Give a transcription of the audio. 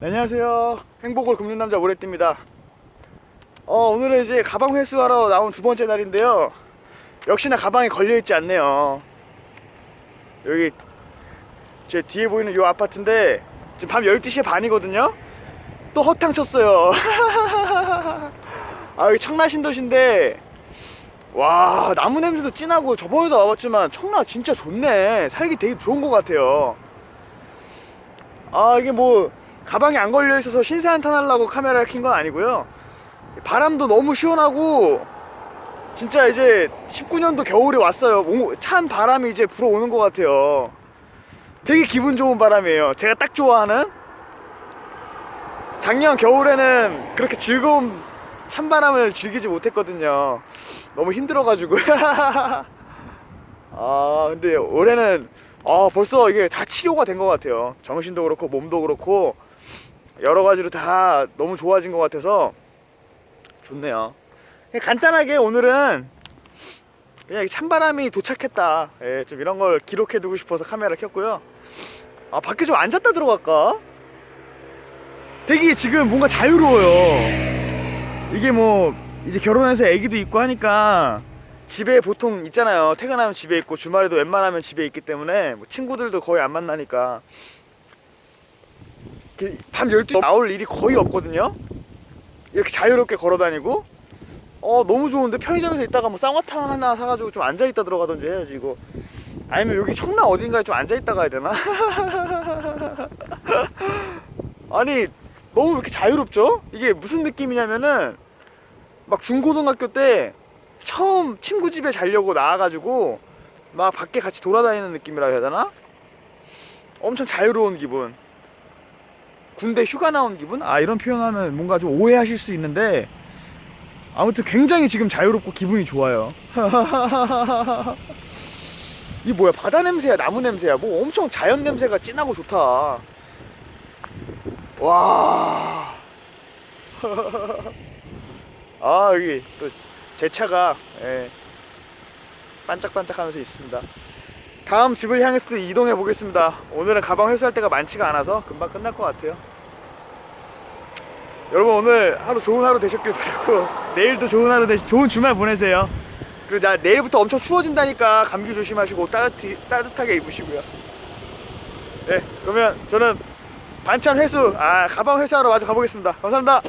네, 안녕하세요. 행복을 굽는 남자 오래띠입니다. 어, 오늘은 이제 가방 회수하러 나온 두 번째 날인데요. 역시나 가방이 걸려있지 않네요. 여기 제 뒤에 보이는 요 아파트인데 지금 밤 12시 반이거든요. 또 허탕 쳤어요. 아, 여기 청라 신도시인데 와, 나무 냄새도 진하고 저번에도 와봤지만 청라 진짜 좋네. 살기 되게 좋은 것 같아요. 아, 이게 뭐 가방에 안 걸려 있어서 신세 한탄 하려고 카메라를 킨 건 아니고요. 바람도 너무 시원하고 진짜 이제 19년도 겨울이 왔어요. 오- 찬 바람이 이제 불어오는 것 같아요. 되게 기분 좋은 바람이에요. 제가 딱 좋아하는 작년 겨울에는 그렇게 즐거운 찬바람을 즐기지 못했거든요. 너무 힘들어가지고. 아, 근데 올해는 아, 벌써 이게 다 치료가 된 것 같아요. 정신도 그렇고 몸도 그렇고 여러 가지로 다 너무 좋아진 것 같아서 좋네요. 간단하게 오늘은 그냥 이 찬바람이 도착했다. 예, 좀 이런 걸 기록해 두고 싶어서 카메라 켰고요. 아, 밖에 좀 앉았다 들어갈까? 되게 지금 뭔가 자유로워요. 이게 뭐 이제 결혼해서 애기도 있고 하니까 집에 보통 있잖아요. 퇴근하면 집에 있고 주말에도 웬만하면 집에 있기 때문에 뭐 친구들도 거의 안 만나니까 그 밤 12시 나올 일이 거의 없거든요. 이렇게 자유롭게 걸어 다니고 어 너무 좋은데 편의점에서 있다가 뭐 쌍화탕 하나 사가지고 좀 앉아 있다 들어가든지 해야지 이거 아니면 여기 청라 어딘가에 좀 앉아 있다 가야 되나? 아니 너무 왜 이렇게 자유롭죠? 이게 무슨 느낌이냐면은 막 중고등학교 때 처음 친구 집에 자려고 나와가지고 막 밖에 같이 돌아다니는 느낌이라 해야 되나? 엄청 자유로운 기분. 군대 휴가 나온 기분? 아 이런 표현하면 뭔가 좀 오해하실 수 있는데 아무튼 굉장히 지금 자유롭고 기분이 좋아요. 이 뭐야 바다 냄새야 나무 냄새야 뭐 엄청 자연 냄새가 진하고 좋다. 와. 아 여기 또 제 차가 예, 반짝반짝하면서 있습니다. 다음 집을 향해서 또 이동해 보겠습니다. 오늘은 가방 회수할 때가 많지가 않아서 금방 끝날 것 같아요. 여러분 오늘 하루 좋은 하루 되셨길 바라고 내일도 좋은 하루 되시 좋은 주말 보내세요. 그리고 나 내일부터 엄청 추워진다니까 감기 조심하시고 따뜻히, 따뜻하게 입으시고요. 네 그러면 저는 반찬 회수 아 가방 회수하러 마저 가보겠습니다. 감사합니다.